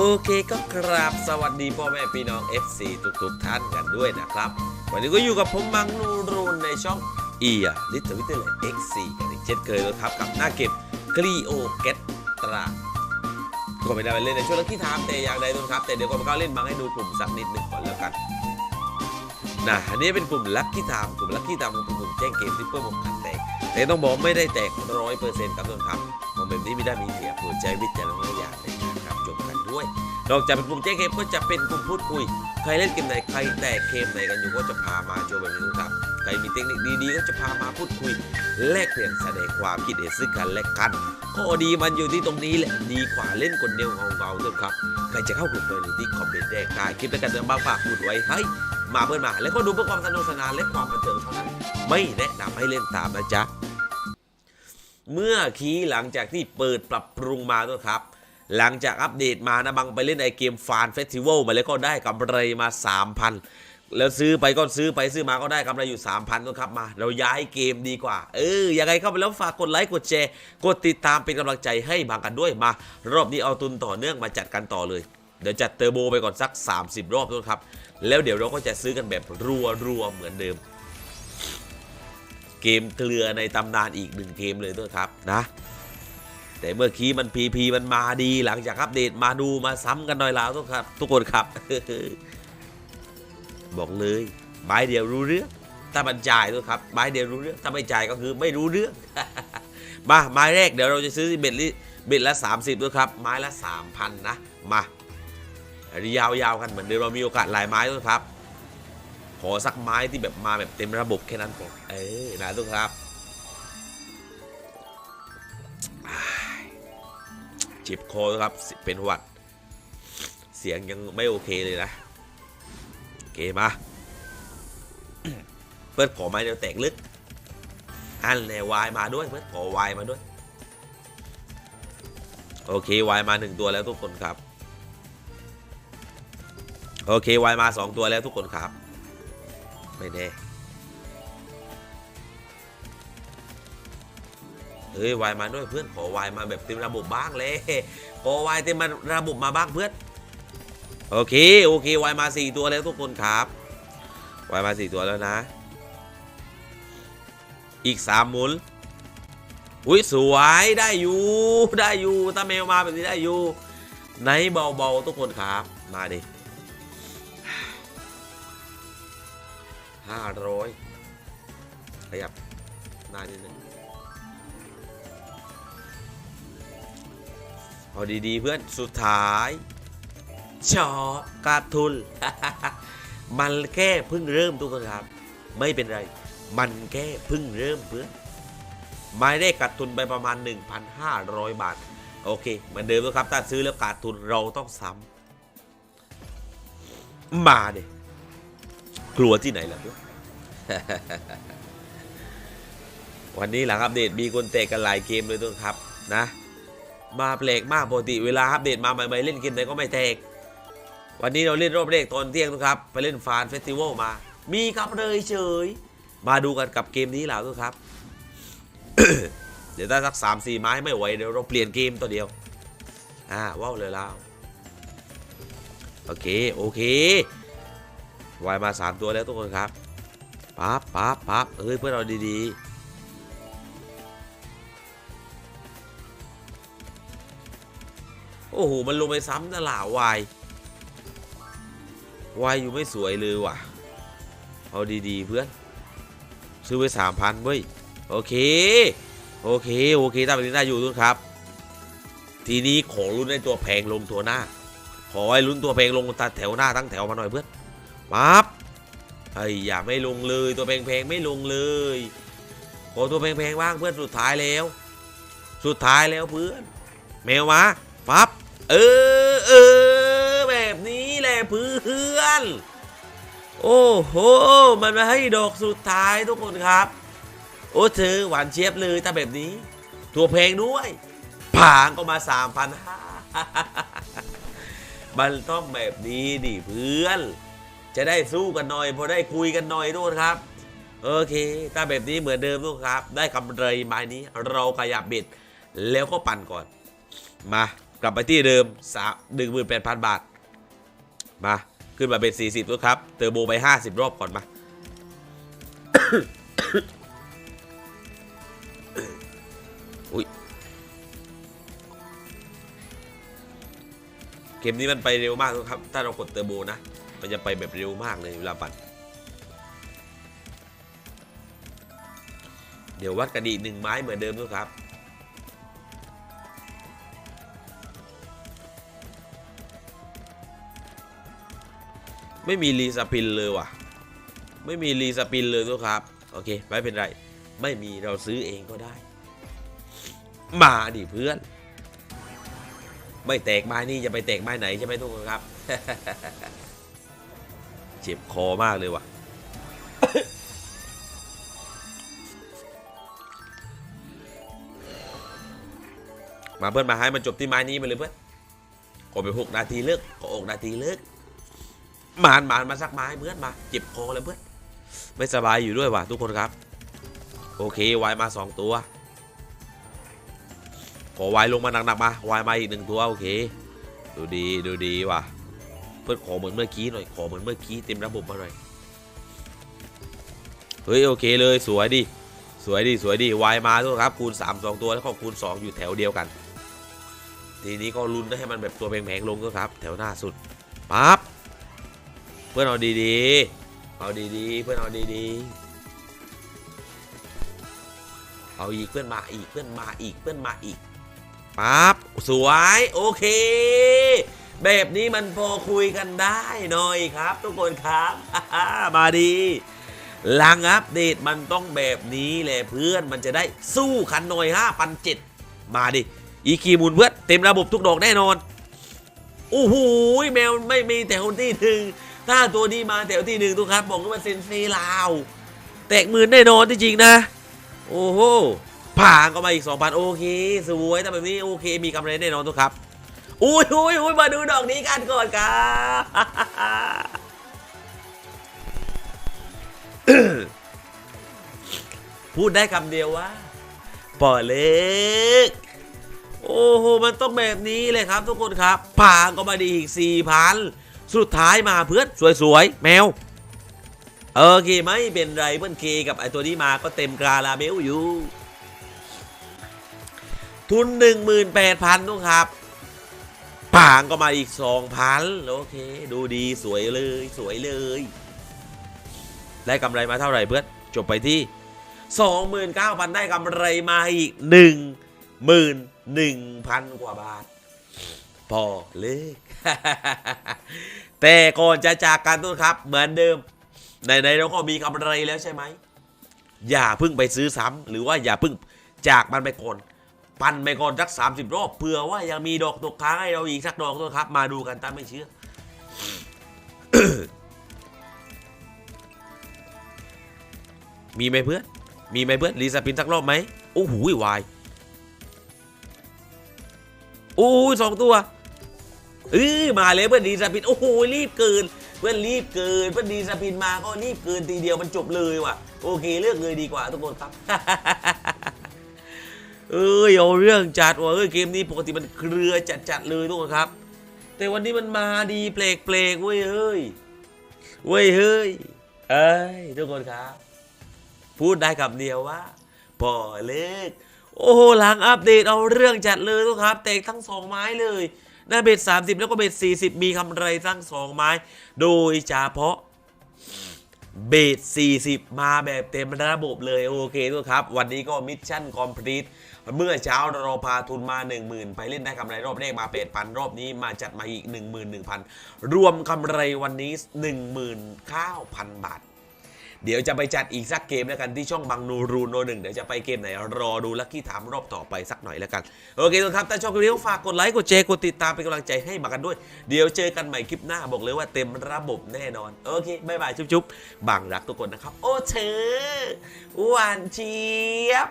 โอเคก็ครับสวัสดีพ่อแม่พี่น้อง FC ทุกๆท่านกันด้วยนะครับ วันนี้ก็อยู่กับผมมังนูรูนในช่องเอียลิตวิทยา X4 กันอีกเช่นเคยเลยครับกับหน้าเก็บคลีโอเกตตราก็ไม่ได้ไปเล่นในช่วงลักที่ไทม์แต่อย่างใดทุกครับ แต่เดี๋ยวก็มาเข้าเล่นมาให้ดูกลุ่มสักนิดหนึ่งก่อนแล้วกันนะอันนี้เป็นกลุ่มลัคกี้ไทม์กลุ่มลัคกี้ไทม์เป็นกลุ่มแจ้งเกมที่เพื่อผมขันแตกแต่ต้องบอกไม่ได้แตกร้อยเปอร์เซ็นต์ครับทุกคนครับมองแบบนี้ไม่ได้มีเสียโปรดใช้วิจารณญาณใน ด้วย นอกจากเป็นกลุ่มแจ้งเกมก็จะเป็นกลุ่มพูดคุย ใครเล่นเกมไหนใครแตกเกมไหนกันอยู่ก็จะพามาโชว์แบบนี้นครับ ใครมีเทคนิคดีๆ ก็จะพามาพูดคุย แลกเปลี่ยนแสดงความคิดเห็นซึ่งกันและกันข้อดีมันอยู่ที่ตรงนี้แหละดีกว่าเล่นคนเดียวเงาๆด้วยครับ ใครจะเข้ากลุ่มเลยหรือที่คอมเมนต์แดงใต้คลิปแล้วกันเดิมบ้างฝากพูดไว้ให้มาเพื่อนมา แล้วก็ดูเพื่อความสนุกสนานและความบันเทิงเท่านั้น ไม่แนะนำให้เล่นตามนะจ๊ะเมื่อกี้หลังจากที่เปิดปรับปรุงมาด้วยครับ หลังจากอัปเดตมานะบังไปเล่นไอเกมฟานเฟสติวัลมาแล้วก็ได้กำไรมา 3,000 แล้วซื้อไปก็ซื้อไปซื้อมาก็ได้กำไรอยู่ 3,000ก็ครับมา เราย้ายเกมดีกว่า เออยังไงเข้าไปแล้วฝากกดไลค์กดแชร์ กดติดตามเป็นกำลังใจให้บางกันด้วยมา รอบนี้เอาตุนต่อเนื่องมาจัดกันต่อเลยเดี๋ยวจัดเทอร์โบไปก่อนสัก 30 รอบด้วยครับ แล้วเดี๋ยวเราก็จะซื้อกันแบบรัวๆเหมือนเดิม เกมเกลือในตำนานอีกหนึ่งเกมเลยด้วยครับนะ แต่เมื่อกี้มันพีพีมันมาดีหลังจากอัปเดตมาดูมาซ้ำกันหน่อยแล้วทุกครับ ทุกคนครับ บอกเลยไม้เดียวรู้เรื่องถ้ามันจ่ายด้วยครับไม้เดียวรู้เรื่องถ้าไม่จ่ายก็คือไม่รู้เรื่อง มาไม้แรกเดี๋ยวเราจะซื้อเบ็ดลิเบ็ดละ 30ด้วยครับไม้ละ3,000นะมาอันนี้ยาวๆกันเหมือนเดิมเรามีโอกาสหลายไม้ด้วยครับ ขอสักไม้ที่แบบมาแบบเต็มระบบแค่นั้นพอเออนะทุกครับ เจ็บคอครับ เป็นหวัด เสียงยังไม่โอเคเลยนะโอเคมาเปิดขอไม้เดียวแตกลึกอันแนวายมาด้วยเปิดขอวายมาด้วย โอเควายมาหนึ่งตัวแล้วทุกคนครับ โอเควายมาสองตัวแล้วทุกคนครับ ไม่แน่ เฮ้ยวายมาด้วยเพื่อนขอวายมาแบบเต็มระบบบ้างเลยขอวายเต็มระบบมาบ้างเพื่อนโอเคโอเควายมาสี่ตัวแล้วทุกคนครับวายมาสี่ตัวแล้วนะ อีกสามหมุนอุ้ยสวยได้อยู่ได้อยู่ถ้าแมวมาแบบนี้ได้อยู่ไหนเบาๆทุกคนครับมาดิห้าร้อยขยับหน้านิดนึง เอาดีๆเพื่อนสุดท้ายชอการทุน มันแค่เพิ่งเริ่มทุกคนครับ ไม่เป็นไร มันแค่เพิ่งเริ่มเพื่อนไม่ได้ขาดทุนไปประมาณ 1,500 บาท โอเคเหมือนเดิมนะครับถ้าซื้อแล้วขาดทุนเราต้องซ้ำมาเด็กลัวที่ไหนล่ะเพื่อนวันนี้หลังอัปเดตมีคนเตะกันหลายเกมเลยทุกครับนะ มาแปลกมากปกติเวลาอัปเดตมาใหม่ๆเล่นเกมไหนก็ไม่แตก วันนี้เราเล่นรอบแรกตอนเที่ยงนะครับ ไปเล่นฟานเฟสติวัลมา มีครับเลยเฉย มาดูกันกับเกมนี้แล้วครับ เดี๋ยวถ้าสักสามสี่ไม้ไม่ไหวเดี๋ยวเราเปลี่ยนเกมตัวเดียว อ่าว้าวเลยแล้วโอเค โอเควายมาสามตัวแล้วทุกคนครับปั๊บปั๊บปั๊บเฮ้ยเพื่อนเราดีๆ อ้โห มันลงไปซ้ำนะล่ะวายวายอยู่ไม่สวยเลยว่ะ เอาดีๆเพื่อน ซื้อไปสามพันเว้ย โอเค โอเค โอเคตามนี้ได้อยู่ทุกครับ ทีนี้ขอลุ้นในตัวแพงลงตัวหน้า ขอให้ลุ้นตัวแพงลงตาแถวหน้าทั้งแถวมาหน่อยเพื่อนปั๊บไอ้ยอย่าไม่ลงเลยตัวแพงๆไม่ลงเลย ขอตัวแพงๆบ้างเพื่อนสุดท้ายแล้ว สุดท้ายแล้วเพื่อน แมวมาปั๊บ เออเออแบบนี้แหละเพื่อน โอ้โห มันมาให้ดอกสุดท้ายทุกคนครับ โอ้เธอหวานเชียบเลยถ้าแบบนี้ ตัวแพลงด้วยผางก็มาสามพันห้ามันต้องแบบนี้ดิเพื่อน จะได้สู้กันหน่อย พอได้คุยกันหน่อยทุกคนครับ โอเค ถ้าแบบนี้เหมือนเดิมทุกคนครับ ได้กำไรไม้นี้เราขยับเบ็ดแล้วก็ปั่นก่อน มา กลับไปที่เดิมสามหนึ่งหมื่นแปดพันบาท มา ขึ้นมาเป็น 40ตัวครับ เตอร์โบไป 50 รอบก่อนมา อุ้ย เกมนี้มันไปเร็วมากครับ ถ้าเรากดเตอร์โบนะ มันจะไปแบบเร็วมากเลยเวลาปั่นเดี๋ยววัดกันอีกหนึ่งไม้เหมือนเดิมด้วยครับ ไม่มีรีสปินเลยว่ะ ไม่มีรีสปินเลยทุกครับ โอเค ไม่เป็นไร ไม่มีเราซื้อเองก็ได้ มาดิเพื่อน ไม่แตกไม้นี่จะไปแตกไม้ไหนใช่ไหมทุกคนครับ เจ็บคอมากเลยว่ะมาเพื่อนมาให้มันจบที่ไม้นี้ไปเลยเพื่อนขอไปหกนาทีเลิกขอหกนาทีเลิก มานมานมาสักไม้เพื่อนมาเจ็บคอเลยเพื่อนไม่สบายอยู่ด้วยว่ะทุกคนครับ โอเควายมาสองตัวขอวายลงมาหนักๆมาวายมาอีกหนึ่งตัวโอเค ดูดีดูดีว่ะเพื่อนขอเหมือนเมื่อกี้หน่อยขอเหมือนเมื่อกี้เต็มระบบมาหน่อยเฮ้ยโอเคเลยสวยดิสวยดิสวยดิวายมาทุกคนครับคูณ3 2 ตัวแล้วก็คูณ 2 อยู่แถวเดียวกัน ทีนี้ก็ลุ้นให้มันแบบตัวแพงๆลงก็ครับ แถวหน้าสุดปั๊บ พื่อนเอาดีๆ เอาดีๆ เพื่อนเอาดีๆ เอาอีกเพื่อนมาอีกเพื่อนมาอีกเพื่อนมาอีกปั๊บสวยโอเค แบบนี้มันพอคุยกันได้หน่อยครับ ทุกคนครับมาดีลังอัปเดตมันต้องแบบนี้แหละเพื่อนมันจะได้สู้คันหน่อย5,007มาดิอีคีมูลเพื่อนเต็มระบบทุกดอกแน่นอนโอ้โหแมวไม่มีแต่คนที่หนึ่ง ถ้าตัวนี้มาแถวที่หนึ่งทุกครับบอกว่าเซนเซลาว แตกหมื่นแน่นอนจริงๆนะ โอ้โหผ่านก็มาอีก 2,000 โอเค สวยแต่แบบนี้โอเค มีกำไรแน่นอนทุกครับ อุ้ยอุ้ยอุ้ยมาดูดอกนี้กันก่อนครับพูดได้คำเดียวว่าปอเล็ก โอ้โห มันต้องแบบนี้เลยครับทุกคนครับผ่านก็มาดีอีก4,000 สุดท้ายมาเพื่อนสวยๆ แมวโอเคไม่เป็นไรเพื่อนเคกับไอตัวนี้มาก็เต็มกราลาเบลอยู่ ทุน 18,000ทุกครับปางก็มาอีก 2,000 โอเค ดูดีสวยเลยสวยเลย ได้กำไรมาเท่าไหร่เพื่อน จบไปที่ 29,000 ได้กำไรมาอีก 11,000 กว่าบาท พอเลยแต่ก่อนจะจากกันทุกครับ เหมือนเดิมในในเราก็มีกำไรแล้วใช่ไหม อย่าเพิ่งไปซื้อซ้ำหรือว่าอย่าเพิ่งจากมันไปก่อนปั่นไปก่อนสัก30รอบเผื่อว่ายังมีดอกตกค้างให้เราอีกสักดอกด้วยครับ มาดูกันตามไม่เชื่อมีไหมเพื่อน มีไหมเพื่อนรีสปินสักรอบไหมโอ้โหวาย โอ้ยสองตัว เออมาเลยเพื่อนดีสปินโอ้โหรีบเกิน เพื่อนรีบเกิน เพื่อนดีสปินมาก็รีบเกินทีเดียวมันจบเลยว่ะ โอเคเลือกเลยดีกว่าทุกคนครับเอ้ยเอาเรื่องจัดว่ะเอ้ยเกมนี้ปกติมันเครือจัดๆเลยทุกคนครับ แต่วันนี้มันมาดีเปลกเปลกเว้ยเฮ้ยเว้ยเฮ้ยเอ้ยทุกคนครับ พูดได้คำเดียวว่าพอเล็กโอ้โหหลังอัปเดตเอาเรื่องจัดเลยทุกครับเตะทั้งสองไม้เลย หน้าเบ็ด30 แล้วก็เบ็ด40 มีกำไรทั้งสองไม้ โดยเฉพาะเบส40 มาแบบเต็มระบบเลย โอเคทุกครับ วันนี้ก็มิชชั่นคอมพลีทเมื่อเช้าเราพาทุนมา 10,000 ไปเล่นได้กำไรรอบแรกมาเป็ดพันรอบนี้มาจัดมาอีก 11,000 รวมกำไรวันนี้ 19,000 บาท เดี๋ยวจะไปจัดอีกสักเกมแล้วกันที่ช่องบางนูรูโนหนึ่งเดี๋ยวจะไปเกมไหนรอดูลักกี้ถามรอบต่อไปสักหน่อยแล้วกัน โอเคทุกครับถ้าชอบคลิปนี้ฝากกดไลค์กดแชร์กดติดตามเป็นกำลังใจให้มากันด้วย เดี๋ยวเจอกันใหม่คลิปหน้าบอกเลยว่าเต็มระบบแน่นอนโอเคบายบายจุ๊บๆบางรักทุกคนนะครับ โอ้เธอหวานเจี๊ยบ